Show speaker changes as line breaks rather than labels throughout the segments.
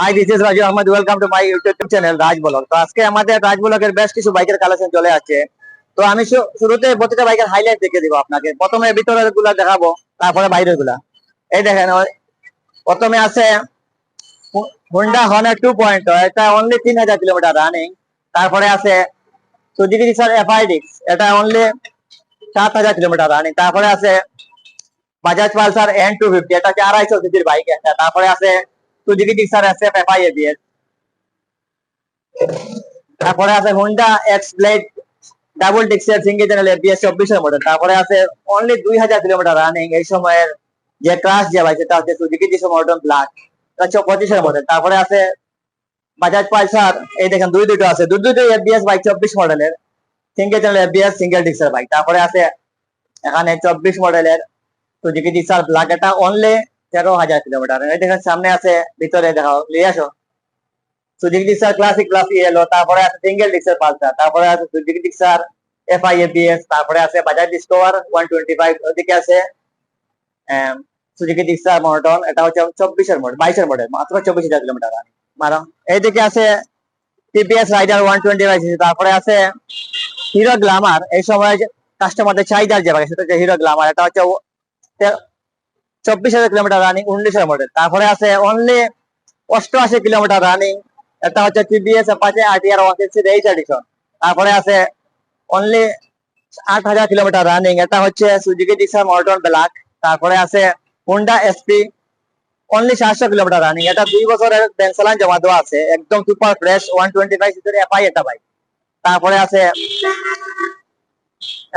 Hi this is Raju Ahmed welcome to my YouTube channel Raj blog তো আজকে আমাদের রাজ ব্লগের বেশ কিছু বাইকের কালেকশন চলে আসছে। তো আমি শুরুতে প্রতিটা বাইকের হাইলাইট দেখে দিব আপনাকে। প্রথমে ভিতরেরগুলা দেখাবো, তারপরে বাইরেরগুলা এই দেখেন প্রথমে আছে হুন্ডা হর্নের টু পয়েন্ট এটা অনলি তিন হাজার কিলোমিটার রানিং তারপরে আছে সুজুকি রিক্সার এফআইডিক্স এটা অনলি সাত হাজার কিলোমিটার রানিং তারপরে আছে Bajaj Pulsar N two fifty এটা আড়াইশো সিসির বাইক একটা। তারপরে আছে সুজুকি জিক্সার আছে এফআই এবিএস তারপরে আছে হুন্ডা এক্স ব্লেড ডাবল ডিক্সের সিঙ্গেল চ্যানেল এবিএস চব্বিশের মডেল। তারপরে আছে অনলি দুই হাজার কিলোমিটার রানিং এই সময়ের যে ক্রাশ যে বাইক সেটা হচ্ছে সুজুকি জিক্স মডেল ব্ল্যাক এটা পঁচিশের মডেল। তারপরে আছে বাজাজ পালসার এই দেখেন দুই দুটো আছে। দুই দুটো এবিএস বাইক চব্বিশ মডেলের। সিঙ্গেল চ্যানেল এবিএস সিঙ্গেল ডিক্সের বাইক তারপরে আছে এখানে চব্বিশ মডেলের সুজুকি জিক্সার ব্ল্যাক এটা অনলি তেরো হাজার কিলোমিটার। এই দেখেন সামনে আছে, ভিতরে দেখাও নিয়ে আসো। Suzuki Gixxer classic class yellow তারপরে আছে সিঙ্গেল ডিক্সার পালসার, তারপরে আছে সুজুকি ডিক্সার এফআই এবিএস তারপরে আছে Bajaj Discover one twenty five ওদিকে আছে সুজুকি ডিক্সার মনোটন এটা হচ্ছে চব্বিশের মডেল বাইশের মডেল মাত্র চব্বিশ হাজার কিলোমিটার মারো। এইদিকে আছে TVS Raider one twenty five তারপরে আছে হিরো গ্লামার এই সময় কাস্টমারদের চাহিদার যে সেটা হচ্ছে হিরো গ্লামার এটা হচ্ছে চব্বিশ হাজার কিলোমিটার রানিং উনিশের মডেল তারপরে আছে অনলি অষ্টআশি কিলোমিটার রানিং এটা হচ্ছে TVS Apache RTR one sixty H edition তারপরে আছে অনলি আট হাজার কিলোমিটার রানিং এটা হচ্ছে সুজুকি ডিক্সার মর্টন ব্ল্যাক তারপরে আছে হুন্ডা এসপি অনলি সাতশো কিলোমিটার রানিং এটা দুই বছরের চালান জমা দেওয়া আছে। একদম super fresh one twenty five সিসির এফআই এটা বাইক তারপরে আছে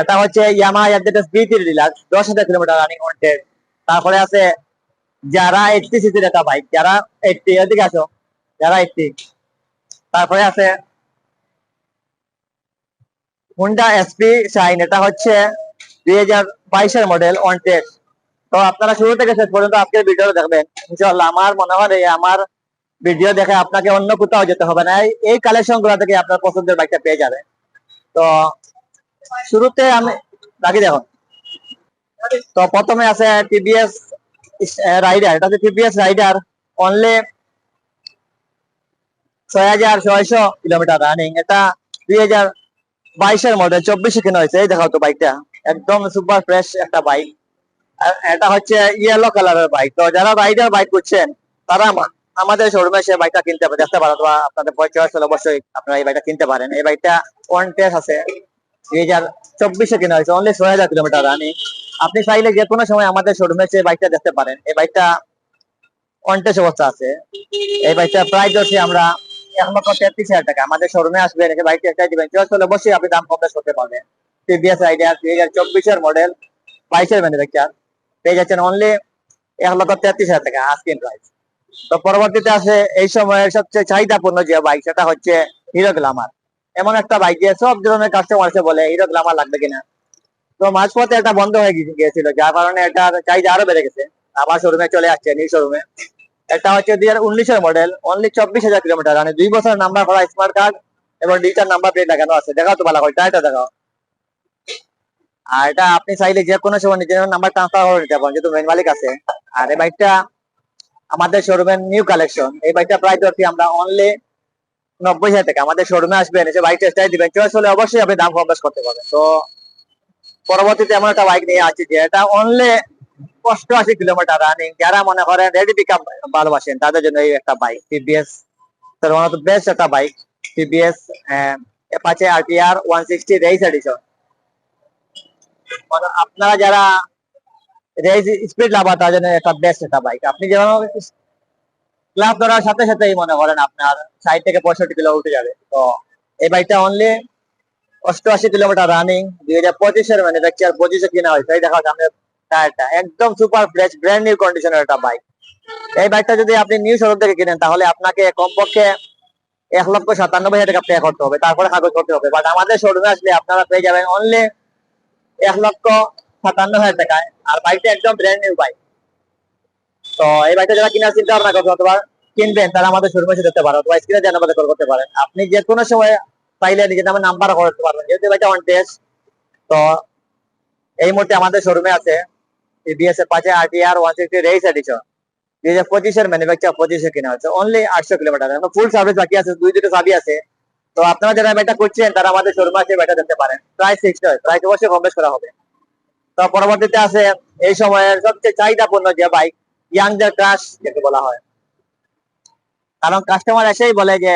এটা হচ্ছে Yamaha FZS V three deluxe দশ হাজার কিলোমিটার রানিং ওয়ান্টেড তারপরে আছে যারা এইটটি সিসির একটা বাইক যারা এইটটি এদিকে আসো, যারা এইটটি তারপরে আছে হুন্ডা এসপি শাইন এটা হচ্ছে দুই হাজার বাইশের মডেল ওয়ান্টেড তো আপনারা শুরু থেকে শেষ পর্যন্ত আজকের ভিডিও দেখবেন। ইনশাল্লাহ আমার মনে হয় আমার ভিডিও দেখে আপনাকে অন্য কোথাও যেতে হবে না। এই- কালেকশনগুলো থেকে আপনার পছন্দের বাইকটা পেয়ে যাবে। তো শুরুতে আমি রাখি দেখুন। তো প্রথমে আছে টিভিএস রাইডার এটা হচ্ছে টিভিএস রাইডার অনলি ছয় হাজার ছয়শো কিলোমিটার রানিং এটা দুই হাজার বাইশের মডেল চব্বিশে কেনা হয়েছে, এই দেখাও তো বাইকটা একদম সুপার ফ্রেশ একটা বাইক এটা হচ্ছে ইয়েলো কালারের বাইক তো যারা রাইডার বাইক করছেন তারা আমাদের শোরুমে সে বাইকটা কিনতে দেখতে পারেন বা আপনাদের চয়েস হলে অবশ্যই আপনারা এই বাইকটা কিনতে পারেন, এই বাইকটা ওয়ান টেস্ট আছে। দুই হাজার অনলি কিলোমিটার আপনি চাইলে যে কোনো সময় আমাদের শোরুমে বাইকটা দেখতে পারেন। এই বাইকটা অনটেস অবস্থা আছে। এই বাইকটা প্রাইস হচ্ছে আমরা এক লক্ষ তেত্রিশ হাজার টাকা। আমাদের শোরুমে আসবেন বাইকটা দিবেন। আপনি দাম কম বেশ করতে পারবেন। টিভিএস রাইডার দুই হাজার চব্বিশের মডেল বাইশের পেয়ে যাচ্ছেন অনলি এক লক্ষ তেত্রিশ হাজার টাকা আস্কিং প্রাইস তো পরবর্তীতে আছে এই সময়ের সবচেয়ে চাহিদাপূর্ণ যে বাইক সেটা হচ্ছে হিরো গ্লামার। এমন একটা বাইক যে সব ধরনের কাস্টমার এসে বলে হিরো গ্লামার লাগবে কিনা? তো মাঝপথে এটা বন্ধ হয়ে গিয়েছিল, যার কারণে এটার চাহিদা আরও বেড়ে গেছে। আবার শোরুমে চলে আসছে নিউ শোরুমে এটা হচ্ছে দুই হাজার উনিশের মডেল অনলি চব্বিশ হাজার কিলোমিটার মানে দুই বছর নাম্বার করা স্মার্ট কার্ড এবং ডিজিটাল নাম্বার প্লেট লাগানো আছে। দেখাও তো ভালো করে এটা দেখাও। আর এটা আপনি চাইলে যে কোনো সময় নিজের নাম্বার ট্রান্সফার করে নিতে পারেন, যেহেতু মেন মালিক আছে। আর এই বাইকটা আমাদের শোরুমের নিউ কালেকশন এই বাইকটা প্রায় ধরছি আমরা অনলি নব্বই হাজার টাকা। আমাদের শোরুমে আসবেন, এসে বাইক টেস্টাই দিবেন। চয়েস হলে অবশ্যই আপনি দাম কম করতে পারবেন। তো পরবর্তীতে এমন একটা বাইক নিয়ে আসছি যে এটা অনলি অষ্টআশি কিলোমিটার রানিং যারা মনে করেন রেডি পিক আপ ভালোবাসেন, তাদের জন্য এই একটা বাইক টিভিএস তার বেস্ট একটা bike TVS Apache RTR one sixty race edition আপনারা যারা রেস স্পিড লাভার তার জন্য একটা বেস্ট একটা বাইক আপনি যেমন ক্লাব ধরার সাথে সাথেই মনে করেন আপনার ষাট থেকে পঁয়ষট্টি কিলো উঠে যাবে। তো এই বাইকটা অনলি অষ্টআশি কিলোমিটার রানিং দুই হাজার পঁচিশের ম্যানুফ্যাকচার পঁচিশে কিনা হয়েছে এই দেখা সামনে টায়ারটা একদম সুপার ফ্রেশ ব্র্যান্ড নিউ কন্ডিশনের একটা বাইক এই বাইকটা যদি আপনি নিউ শোরুম থেকে কিনেন, তাহলে আপনাকে কমপক্ষে এক লক্ষ সাতানব্বই হাজার টাকা পে করতে হবে। তারপরে কাগজ করতে হবে। বাট আমাদের শোরুমে আসলে আপনারা পেয়ে যাবেন অনলি এক লক্ষ সাতান্ন হাজার টাকায়। আর বাইকটা একদম ব্র্যান্ড নিউ বাইক তো এই বাইকটা যারা কিনার চিন্তা ভাবনা করছে অথবা কিনবেন, তারা আমাদের শোরুমে এসে দেখতে পারেন অথবা স্ক্রিনে দেওয়া নাম্বারে কল করতে পারেন। আপনি যে কোনো সময় চাইলে নিজের নামে নাম্বার করতে পারবেন। যেহেতু বাইকটা অন টেস্ট তো এই মুহূর্তে আমাদের শোরুমে আছে টিভিএস এর পাশে RTR one sixty race edition দুই হাজার পঁচিশের ম্যানুফ্যাকচার পঁচিশে কিনা হচ্ছে অনলি আটশো কিলোমিটার ফুল সার্ভিস বাকি আছে, দুই দুটো চাবি আছে। তো আপনারা যারা ব্যাটা করছেন তারা আমাদের শোরুমে আসে ব্যাটা দেখতে পারেন। প্রায় হয় প্রায় অবশ্যই কম বেশ করা হবে। তো পরবর্তীতে আছে এই সময়ের সবচেয়ে চাহিদাপূর্ণ যে বাইক ইয়াংদের ক্রাশ যেটা বলা হয়। কারণ কাস্টমার এসেই বলে যে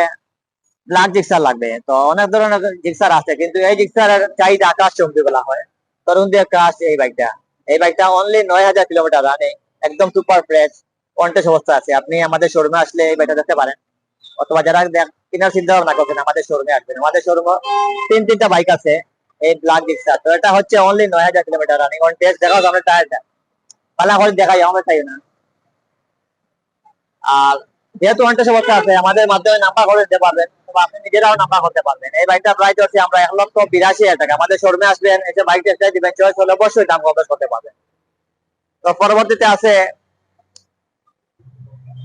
ব্ল্যাক জিক্সার লাগবে। তো অনেক ধরনের জিক্সার আছে, কিন্তু এই জিক্সারের চাহিদা আকাশ চমকে বলা হয়। তরুণ দিয়ে ক্রাশ এই বাইকটা এই বাইকটা অনলি নয় হাজার কিলোমিটার রানে একদম সুপার ফ্রেশ কন্টেস্ট অবস্থা আছে। আপনি আমাদের শোরুমে আসলে এই বাইকটা দেখতে পারেন। অথবা যারা কেনার চিন্তা ভাবনা করছেন আমাদের শোরুমে আসবেন। আমাদের শোরুমে তিন, তিনটা বাইক আছে এই ব্ল্যাক জিক্সার তো এটা হচ্ছে অনলি নয় হাজার কিলোমিটার রানিং অন টেস্ট দেখাও আমরা টায়ারটা পালা করে দেখাই আমরা চাই না। আর যেহেতু অনটেস্ট অবস্থা আছে, আমাদের মাধ্যমে নাম্বার করে দিতে পারবেন আপনি নিজেরাও নাম্বার করতে পারবেন। এই বাইকটা প্রাইস হচ্ছে আমরা এক লক্ষ বিরাশি হাজার টাকা। আমাদের শোরুমে আসবেন, এসে বাইক টেস্ট দিবেন চয়েস হলে অবশ্যই দাম কম বেশ করতে পারবেন। তো পরবর্তীতে আছে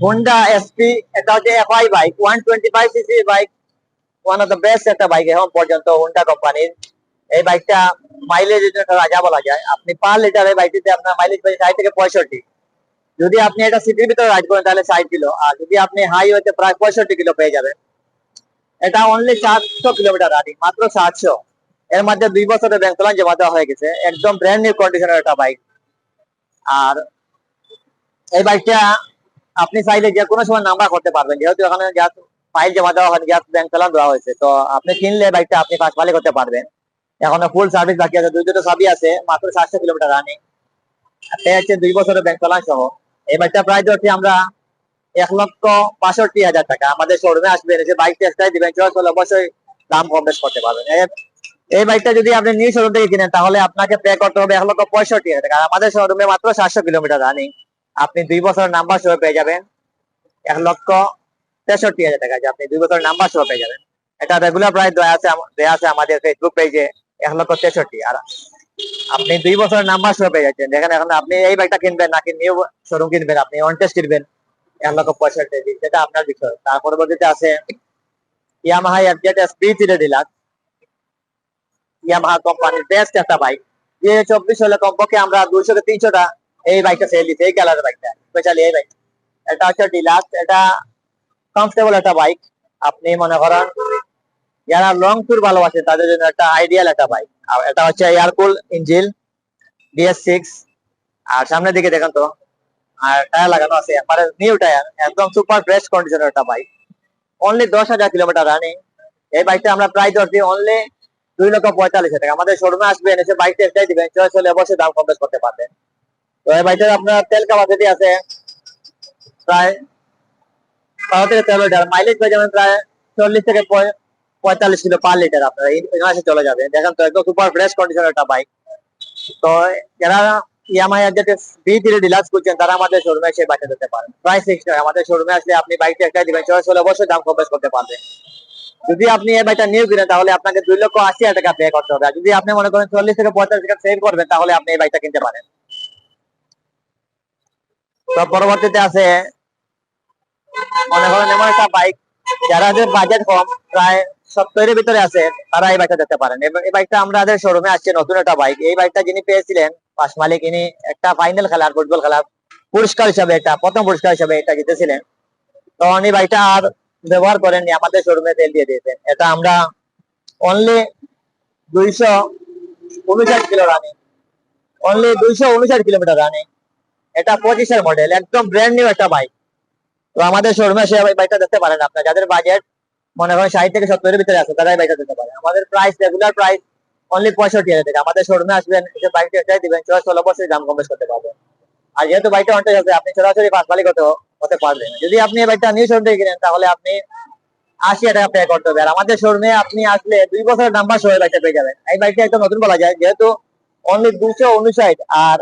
হোন্ডা এসপি এটা হচ্ছে FI bike one twenty five CC bike one of the best একটা বাইক এখন পর্যন্ত হোন্ডা কোম্পানির এই বাইকটা মাইলেজ রাজা বলা যায়। আপনি পার লিটার এই বাইকটিতে আপনার মাইলেজ পাই ষাট থেকে পঁয়ষট্টি। যদি আপনি এটা সিটির ভিতরে রাইড করেন, তাহলে ষাট কিলো। আর যদি আপনি হাইওয়েতে প্রায় পঁয়ষট্টি কিলো পেয়ে যাবেন। এটা অনলি চারশো কিলোমিটার রানিং মাত্র সাতশো এর মধ্যে দুই বছরের ব্যাংক জমা দেওয়া হয়ে গেছে। একদম ব্র্যান্ড নিউ কন্ডিশনের একটা বাইক আর এই বাইকটা আপনি চাইলে যে কোনো সময় নাম্বার করতে পারবেন। যেহেতু এখানে গ্যাস ফাইল জমা দেওয়া হয় গ্যাস ব্যাংক চালান দেওয়া হয়েছে। তো আপনি কিনলে বাইকটা আপনি পাঁচ মালিক করতে পারবেন। এখনও ফুল সার্ভিস বাকি আছে। দুই দুটো সবই আছে, মাত্র সাতশো কিলোমিটার রানিং হচ্ছে দুই বছরের ব্যাংক চালান সহ। বাইকটা প্রাইস হচ্ছে আমরা এক লক্ষ বাষট্টি হাজার টাকা। আমাদের শোরুমে আসবেন এসে বাইক টেস্টাই দিবেন হলে অবশ্যই দাম কম বেশ করতে পারবেন। এই বাইকটা যদি আপনি নিউ শোরুম থেকে কিনেন, তাহলে আপনাকে পে করতে হবে এক লক্ষ পঁয়ষট্টি হাজার টাকা। আমাদের শোরুমে মাত্র সাতশো কিলোমিটার রানিং আপনি দুই বছর নাম্বার সহ পেয়ে যাবেন। এক লক্ষ তেষট্টি হাজার টাকা আপনি দুই বছর নাম্বার সহ পেয়ে যাবেন। এটা রেগুলার প্রাইস দেওয়া আছে দেওয়া আছে আমাদের ফেসবুক পেজে এক লক্ষ তেষট্টি। আর আপনি দুই বছরের নাম্বার সহ পেয়ে যাচ্ছেন। দেখেন এখন আপনি এই বাইকটা কিনবেন নাকি নিউ শোরুম কিনবেন, আপনি ওয়ান টেস্ট কিনবেন, এক লক্ষ পঁয়ষট্টি সেটা আপনার বিষয়। তার পরবর্তীতে আছে Yamaha FZ S P three Yamaha কোম্পানির বেস্ট একটা বাইক যে চব্বিশ হলে কমপক্ষে আমরা দুইশো থেকে তিনশোটা এই বাইকটা সেল দিচ্ছি এই কালারের বাইকটা স্পেশালি এই বাইক এটা হচ্ছে ডিলাক্স এটা কমফোর্টেবল একটা বাইক আপনি মনে করেন যারা লং ট্যুর ভালোবাসে, তাদের জন্য একটা আইডিয়াল একটা বাইক আর এটা হচ্ছে air cooled engine DS six আর সামনের দিকে দেখেন তো, আর টায়ার লাগানো আছে একবারে নিউ টায়ার একদম সুপার ফ্রেশ কন্ডিশনের একটা বাইক অনলি দশ হাজার কিলোমিটার রানিং এই বাইকটা আমরা প্রাইস ধরছি অনলি দুই লক্ষ পঁয়তাল্লিশ হাজার টাকা। আমাদের শোরুমে আসবেন এসে বাইক টেস্টাই দিবেন চয়েস হলে অবশ্যই দাম কম করতে পারবেন তো এই বাইকটার আপনার তেল ক্যাপাসিটি আছে, প্রায় বারো থেকে তেরো লিটার। মাইলেজ পেয়ে যাবেন প্রায় চল্লিশ থেকে পঁয়তাল্লিশ কিলো পার লিটার আপনার এই চলে যাবে দেখেন তো একদম সুপার ফ্রেশ কন্ডিশনের একটা বাইক তো যারা ইয়ামাই যেটা বি থ্রি ডিলাক্স করছেন তারা আমাদের শোরুমে এসে বাইকটা দিতে পারেন। প্রাইস ফিক্সড হয় আমাদের শোরুমে আসলে আপনি বাইকটা একটা দিবেন। চয়েস হলে অবশ্যই দাম কম করতে পারবেন যদি আপনি এই বাইকটা নিউ কিনেন, তাহলে আপনাকে দুই লক্ষ আশি হাজার টাকা পে করতে হবে। যদি আপনি মনে করেন চল্লিশ থেকে পঁয়তাল্লিশ টাকা সেভ করবেন, তাহলে আপনি এই বাইকটা কিনতে পারেন। তো পরবর্তীতে আছে, মনে করেন এমন একটা বাইক যারা বাজেট কম, প্রায় সত্তরের ভিতরে আছে, তারা এই বাইকটা দেখতে পারেন। এই বাইকটা আমাদের শোরুমে আসছে, নতুন একটা বাইক এই বাইকটা যিনি পেয়েছিলেন পাশ মালিক, ইনি একটা ফাইনাল খেলার ফুটবল খেলার পুরস্কার হিসাবে এটা, প্রথম পুরস্কার হিসাবে এটা জিতেছিলেন। তো উনি বাইকটা আর ব্যবহার করেননি, আমাদের শোরুমে তেল দিয়ে দিয়েছেন। এটা আমরা অনলি দুইশো উনষাট কিলো রানিং অনলি দুইশো উনষাট কিলোমিটার রানিং এটা পঁচিশের মডেল একদম ব্র্যান্ড নিউ একটা বাইক তো আমাদের শোরুমে সে বাইকটা দেখতে পারেন আপনার। যাদের বাজেট মনে করেন ষাট থেকে সত্তরের ভিতরে আছে, তারাই বাইকটা দিতে পারে। আমাদের প্রাইস রেগুলার প্রাইস অনলি পঁয়ষট্টি হাজার টাকা। আমাদের শোরুমে আসবেন, এসে বাইকটা এটাই দিবেন চয়েস হলে অবশ্যই দাম কম বেশ করতে পারবেন আর যেহেতু বাইকটা অনটেজ আছে, আপনি সরাসরি পাঁচ মালিক হতে হতে পারবেন যদি আপনি এই বাইকটা নিউ শোরুম থেকে কিনেন, তাহলে আপনি আশি টাকা পে করতে হবে। আর আমাদের শোরুমে আপনি আসলে দুই বছরের নাম্বার সহ বাইকটা পেয়ে যাবেন। এই বাইকটা একদম নতুন বলা যায়, যেহেতু অনলি দুশো উনষাট আর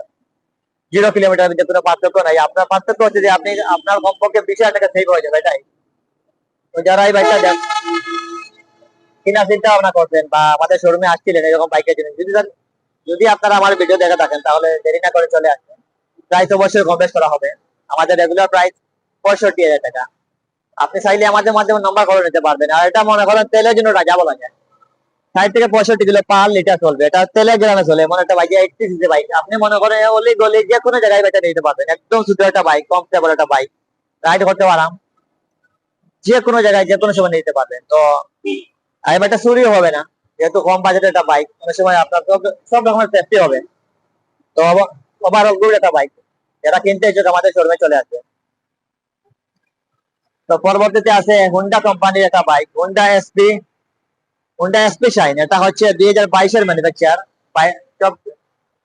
জিরো কিলোমিটার মধ্যে কোনো পার্থক্য নাই। আপনার পার্থক্য হচ্ছে যে আপনি, আপনার কমপক্ষে বিশ হাজার টাকা সেভ হয়ে যাবে, এটাই। কিনা চিন্তা ভাবনা বা আমাদের শোরুমে আসছিলেন এরকম বাইকের জন্য, যদি যদি আপনারা আমার ভিডিও দেখে থাকেন, তাহলে দেরি না করে চলে আসবেন। করা হবে। আমাদের রেগুলার প্রাইস পঁয়ষট্টি হাজার টাকা। আপনি চাইলে আমাদের মাধ্যমে নাম্বার করে নিতে পারবেন। আর এটা মনে করেন তেলের জন্য রাজা বলা যায়। ষাট থেকে পঁয়ষট্টি কিলো পার লিটার চলবে। এটা তেলে গ্রামে চলে। এমন একটা বাইক এইটটি সিসি বাইক আপনি মনে করেন অলি গলি যে কোনো জায়গায় এটা নিতে পারবেন। একদম ছোট একটা বাইক কমফোর্টেবল একটা বাইক রাইড করতে আরাম যে কোনো জায়গায় যে কোনো সময় নিতে পারবেন। তো আর এই বাইকটা চুরিও হবে না, যেহেতু কম বাজেটের একটা বাইক অনেক সময় আপনার সব সব রকমের সেফটি হবে। তো ওভারঅল গুড একটা বাইক যারা কিনতে ইচ্ছুক আমাদের শোরুমে চলে আসবে। তো পরবর্তীতে আছে হুন্ডা কোম্পানির একটা bike Honda SP Honda SP Shine এটা হচ্ছে দুই হাজার বাইশের ম্যানুফ্যাকচার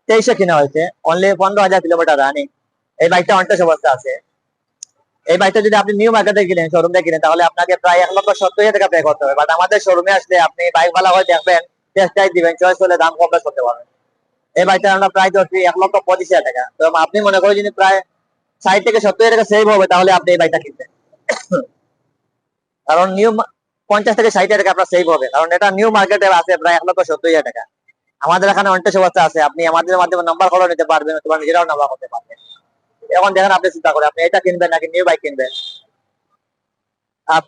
তেইশে কিনা হয়েছে। অনলি পনেরো হাজার কিলোমিটার রানিং এই বাইকটা অনেকটা অবস্থা আছে। এই বাইকটা যদি আপনি নিউ মার্কেটে কিনেন শোরুম থেকে কিনেন তাহলে আপনাকে প্রায় এক লক্ষ সত্তর হাজার টাকা পে করতে হবে। বাট আমাদের শোরুমে আসলে আপনি বাইক ভালো করে দেখবেন টেস্ট ড্রাইভ দিবেন চয়েস হলে দাম কম করতে পারবেন এই বাইকটা আমরা প্রায় ধরছি এক লক্ষ পঁচিশ হাজার টাকা। তো আপনি মনে করেন যদি প্রায় ষাট থেকে সত্তর হাজার টাকা সেভ হবে, তাহলে আপনি এই বাইকটা কিনবেন। কারণ নিউ পঞ্চাশ থেকে ষাট হাজার টাকা আপনার সেভ হবে। কারণ এটা নিউ মার্কেটে আছে প্রায় এক লক্ষ সত্তর হাজার টাকা। আমাদের এখানে অনেকটা সমস্যা আছে, আপনি আমাদের মাধ্যমে নাম্বার করে নিতে পারবেন, অথবা নিজেরাও নাম্বার করতে পারবেন। এখন দেখেন আপনি চিন্তা করে আপনি এটা কিনবেন নাকি নিউ বাইক কিনবেন?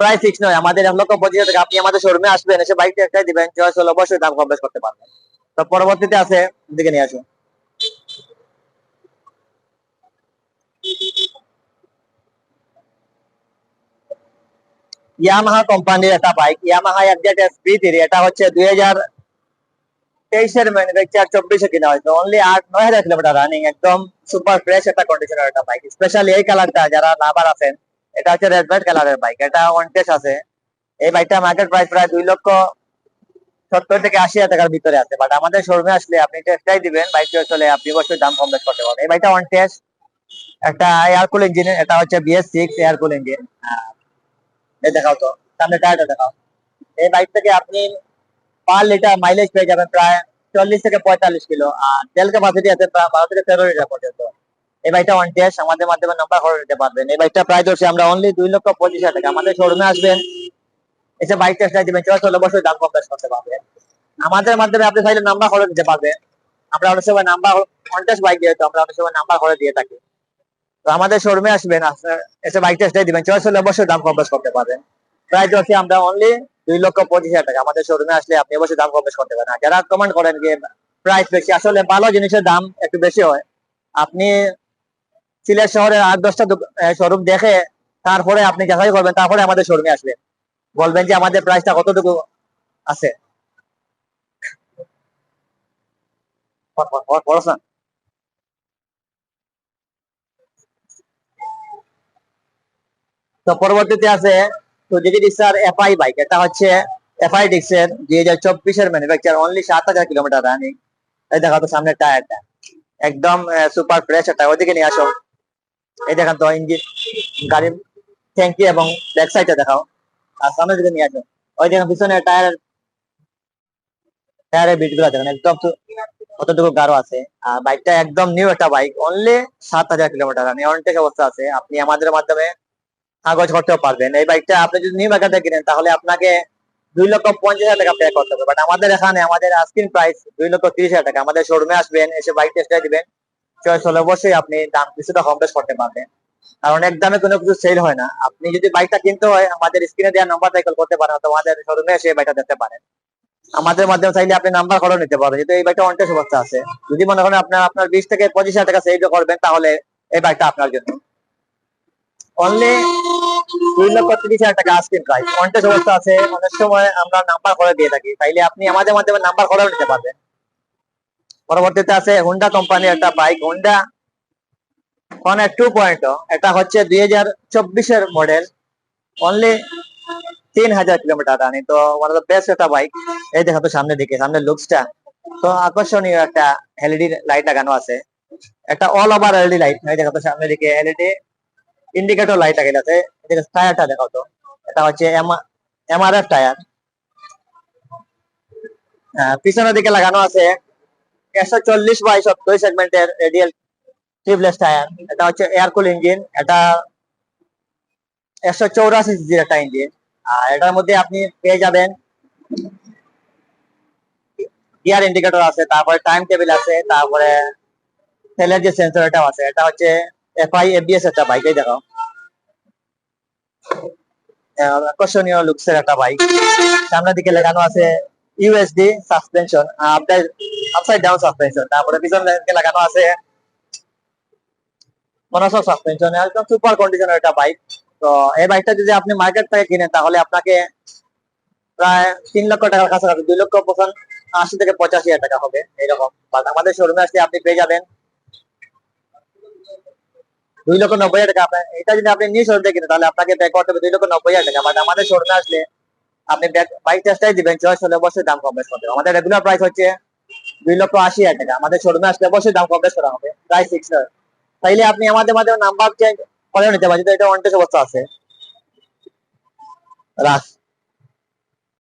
প্রায় ফিক্স নয়, আমাদের এক লক্ষ পঁচিশ টাকা আপনি আমাদের শোরুমে আসবেন, এসে বাইকটা একটাই দিবেন চয়েস হলে অবশ্যই দাম কম করতে পারবেন। তো পরবর্তীতে আছে, দিকে নিয়ে আসুন। ইয়ামাহা কোম্পানির একটা bike Yamaha FZ S V three এটা হচ্ছে দুই হাজার তেইশের ম্যানুফ্যাকচার চব্বিশে কিনা হয়েছে অনলি আট নয় হাজার কিলোমিটার রানিং একদম সুপার ফ্রেশ একটা কন্ডিশনের একটা বাইক স্পেশালি এই কালারটা যারা লাভার আছেন, এটা হচ্ছে রেড হোয়াইট কালারের বাইক এটা ওয়ান টেস্ট আছে। এই বাইকটা মার্কেট প্রাইস প্রায় দুই লক্ষ সত্তর থেকে আশি হাজার টাকার ভিতরে আছে। বাট আমাদের শোরুমে আসলে আপনি টেস্টটাই দিবেন বাইক চলে আপনি অবশ্যই দাম কম বেশ করতে পারবেন। এই বাইকটা ওয়ান টেস্ট একটা এয়ার কুল ইঞ্জিন এটা হচ্ছে BS six air cool engine দেখাও তো, সামনে টায়ারটা দেখাও। এই বাইক থেকে আপনি পার লিটার মাইলেজ পেয়ে যাবেন প্রায় চল্লিশ থেকে পঁয়তাল্লিশ কিলো। আর তেল ক্যাপাসিটি আছে প্রায় বারো থেকে তেরো লিটার পর্যন্ত। এই বাইকটা ওয়ান টেস্ট আমাদের মাধ্যমে নাম্বার করে নিতে পারবেন। এই বাইকটা প্রায় ধরছি আমরা অনলি দুই লক্ষ পঁচিশ হাজার টাকা। আমাদের শোরুমে আসবেন, এসে বাইক টেস্ট দিবেন চয়েস হলে অবশ্যই দাম কম বেশ করতে পারবেন। আমাদের মাধ্যমে আপনি চাইলে নাম্বার করে দিতে পারবেন। আমরা অনেক সময় নাম্বার কন্টেস্ট বাইক যেহেতু আমরা অনেক সময় নাম্বার করে দিয়ে থাকি। তো আমাদের শোরুমে আসবেন এসে বাইক টেস্ট দিবেন চয়েস হলে অবশ্যই দাম কম বেশ করতে পারবেন। প্রায় ধরছি আমরা অনলি দুই লক্ষ পঁচিশ হাজার টাকা। আমাদের শোরুমে আসলে আপনি অবশ্যই দাম কম বেশ করতে পারেন। যারা কমেন্ট করেন যে প্রাইস বেশি, আসলে ভালো জিনিসের দাম একটু বেশি হয়। আপনি সিলেট শহরের আট, দশটা শোরুম দেখে তারপরে আপনি যাচাই করবেন, তারপরে আমাদের শোরুমে আসবেন বলবেন যে আমাদের প্রাইসটা কতটুকু আছে। তো পরবর্তীতে আছে সুজুকি ডিক্সার এফআই বাইক এটা হচ্ছে এফআই ডিক্সের দুই হাজার চব্বিশের ম্যানুফ্যাকচার অনলি সাত হাজার কিলোমিটার রানিং এই দেখা তো সামনে টায়ারটা একদম সুপার ফ্রেশ একটা ওইদিকে নিয়ে আসো। এই দেখেন তো ইঞ্জিন গাড়ির ট্যাঙ্কি এবং ব্যাক সাইডটা দেখাও। আর সামনের দিকে নিয়ে আসো। ওই দেখেন পিছনে টায়ার টায়ারের বিটগুলো দেখেন একদম কতটুকু গাঢ় আছে। আর বাইকটা একদম নিউ একটা বাইক অনলি সাত হাজার কিলোমিটার রানিং অনেক অবস্থা আছে। আপনি আমাদের মাধ্যমে কাগজ করতেও পারবেন। এই বাইকটা আপনি যদি নিউ মার্কেটে কিনেন, তাহলে আপনাকে দুই লক্ষ পঞ্চাশ হাজার টাকা পে করতে হবে। বাট আমাদের এখানে আমাদের আস্কিন প্রাইস দুই লক্ষ তিরিশ হাজার টাকা। আমাদের শোরুমে আসবেন, এসে বাইক টেস্টে দিবেন। চয়েস হলে অবশ্যই আপনি দাম কিছুটা কম বেশ করতে পারবেন। কারণ এক দামে কোনো কিছু সেল হয় না। আপনি যদি বাইকটা কিনতে হয়, আমাদের স্ক্রিনে দেওয়া নাম্বার সাইকেল করতে পারেন, অথবা আমাদের শোরুমে এসে বাইকটা দেখতে পারেন। আমাদের মাধ্যমে চাইলে আপনি নাম্বার করে নিতে পারেন যেহেতু এই বাইকটা অনেকটা সমস্যা আছে। যদি মনে করেন আপনার আপনার বিশ থেকে পঁচিশ হাজার টাকা সেভ করবেন, তাহলে এই বাইকটা আপনার জন্য। অনলি দুই লক্ষ তিরিশ হাজার টাকা আস্কিং প্রাইস অনেকটা সমস্যা আছে, অনেক সময় আমরা নাম্বার করে দিয়ে থাকি। তাইলে আপনি আমাদের মাধ্যমে নাম্বার করে নিতে পারবেন। পরবর্তীতে আছে হুন্ডা কোম্পানির একটা বাইক হুন্ডা কনের টু পয়েন্ট এটা হচ্ছে দুই হাজার চব্বিশের মডেল অনলি তিন হাজার কিলোমিটার রানি। তো ওয়ান অফ বেস্ট একটা বাইক এই দেখো তো সামনের দিকে, সামনের লুকসটা তো আকর্ষণীয় একটা এলইডি লাইট লাগানো আছে। একটা অল ওভার এলইডি লাইট এই দেখো তো সামনের দিকে এলইডি ইন্ডিকেটর লাইট লাগানো আছে এদিকে টায়ারটা দেখাও তো। এটা হচ্ছে এমআরএফ টায়ার পিছনের দিকে লাগানো আছে একশো চল্লিশ বাই সত্তর সেগমেন্টের রেডিয়াল টিউবলেস টায়ার এটা হচ্ছে এয়ার কুল ইঞ্জিন এটা একশো চৌরাশি সিজির একটা ইঞ্জিন আর এটার মধ্যে আপনি পেয়ে যাবেন গিয়ার ইন্ডিকেটর আছে, তারপরে টাইম টেবিল আছে, তারপরে তেলের যে সেন্সর এটাও আছে, এটা হচ্ছে এফআই এবিএস একটা বাইক এই দেখো। আকর্ষণীয় লুকসের একটা বাইক সামনের দিকে লাগানো আছে USD suspension upside down suspension তারপরে পিছনে দিকে লাগানো আছে মনোসক সাসপেনশন একদম সুপার কন্ডিশনের একটা বাইক তো এই বাইকটা যদি আপনি মার্কেট থেকে কিনেন, তাহলে আপনাকে প্রায় তিন লক্ষ টাকার কাছাকাছি, দুই লক্ষ পঁচান, আশি থেকে পঁচাশি হাজার টাকা হবে। এরকম বাট আমাদের শোরুমে আসলে আপনি পেয়ে যাবেন দুই লক্ষ নব্বই হাজার টাকা। আপনার এটা যদি আপনি নিউ শোরুম থেকে তাহলে আপনাকে পে করতে হবে দুই লক্ষ নব্বই হাজার টাকা। বাট আমাদের শোরুমে আসলে আপনি বাইক টেস্টাই দিবেন চয়েস হলে অবশ্যই দাম কম বেশ করতে। আমাদের রেগুলার প্রাইস হচ্ছে দুই লক্ষ আশি হাজার টাকা। আমাদের শোরুমে আসলে অবশ্যই দাম কম বেশ করা হবে প্রাইস ফিক্স তাইলে আপনি আমাদের মাধ্যমে নাম্বার চেঞ্জ করে নিতে পারেন এটা অনটেস অবস্থা আছে। রাখ